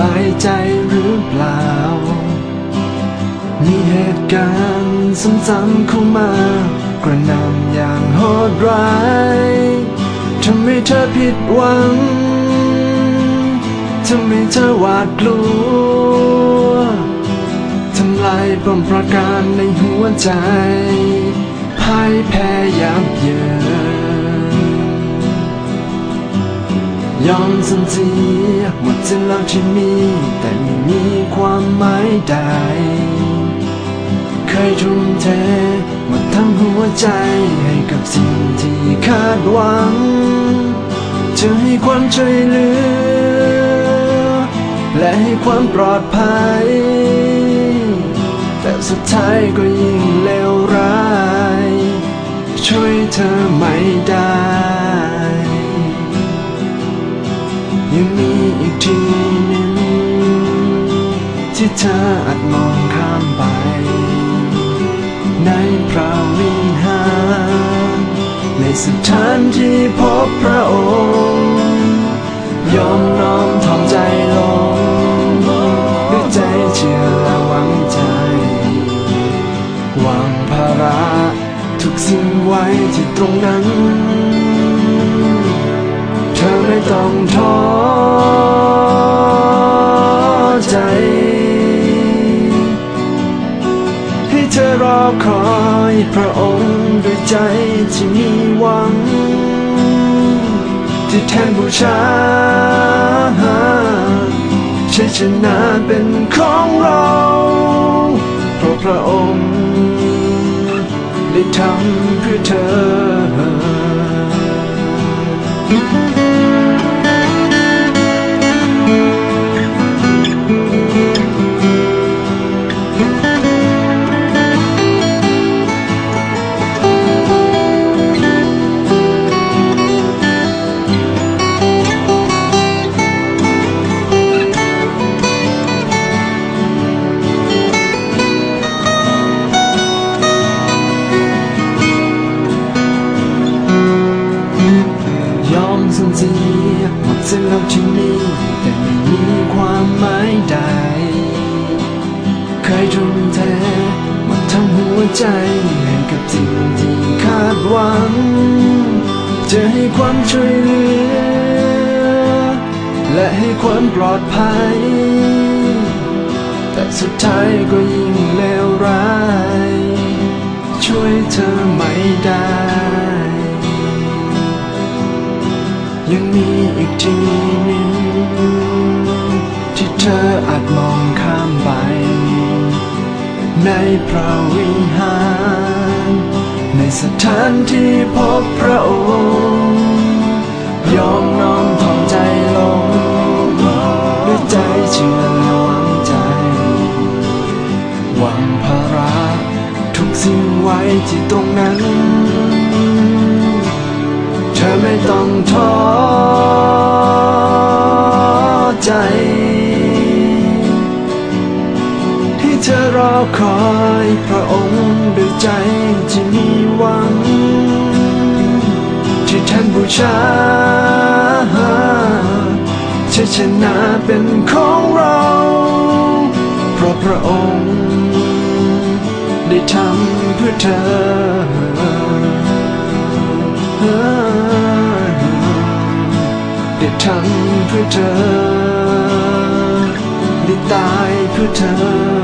บายใจหรือเปล่า มีเหตุการณ์ซ้ำๆเข้ามากระนำอย่างโหดร้ายทำให้เธอผิดหวังทำให้เธอหวาดกลัวทำลายปมประการในหัวใจพ่ายแพ้ยับเยิน ยอมสัญเสียหมดสิ้นแล้วที่มี แต่ไม่มีความหมายใด เคยทุ่มเทหมดทั้งหัวใจให้กับสิ่งที่คาดหวัง จะให้ความช่วยเหลือ และให้ความปลอดภัย แต่สุดท้ายก็ยิ่งเลวร้าย ช่วยเธอไม่ได้ เธออาจมองข้ามไป ในพระวิหาร ในสถานที่พบพระองค์ ยอมน้อมถ่อมใจลงด้วยใจเชื่อและหวังใจ วางภาระทุกสิ่งไว้ที่ตรงนั้น เธอไม่ต้องท้อ อรอคอยพระองค์ด้วยใจที่มีหวัง ที่แทนบูชาชัยชนะเป็นของเราเพราะพระองค์ได้ทำเพื่อเธอ ความหมายใด เคยทุ่มเทหมดทั้งหัวใจให้กับสิ่งที่คาดหวัง จะให้ความช่วยเหลือ และให้ความปลอดภัย แต่สุดท้ายก็ยิ่งเลวร้าย ช่วยเธอไม่ได้ยังมีอีกที ในพระวิหาร ในสถานที่พบพระองค์ ยอมน้อมถ่อมใจลง ด้วยใจเชื่อและหวังใจวางภาระทุกสิ่งไว้ที่ตรงนั้น เธอไม่ต้องท้อใจ เธอรอคอยพระองค์ด้วยใจที่มีหวัง ที่ท่านบูชาชัยชนะเป็นของเรา เพราะพระองค์ ได้ทำเพื่อเธอได้ทำเพื่อเธอ ได้ตายเพื่อเธอ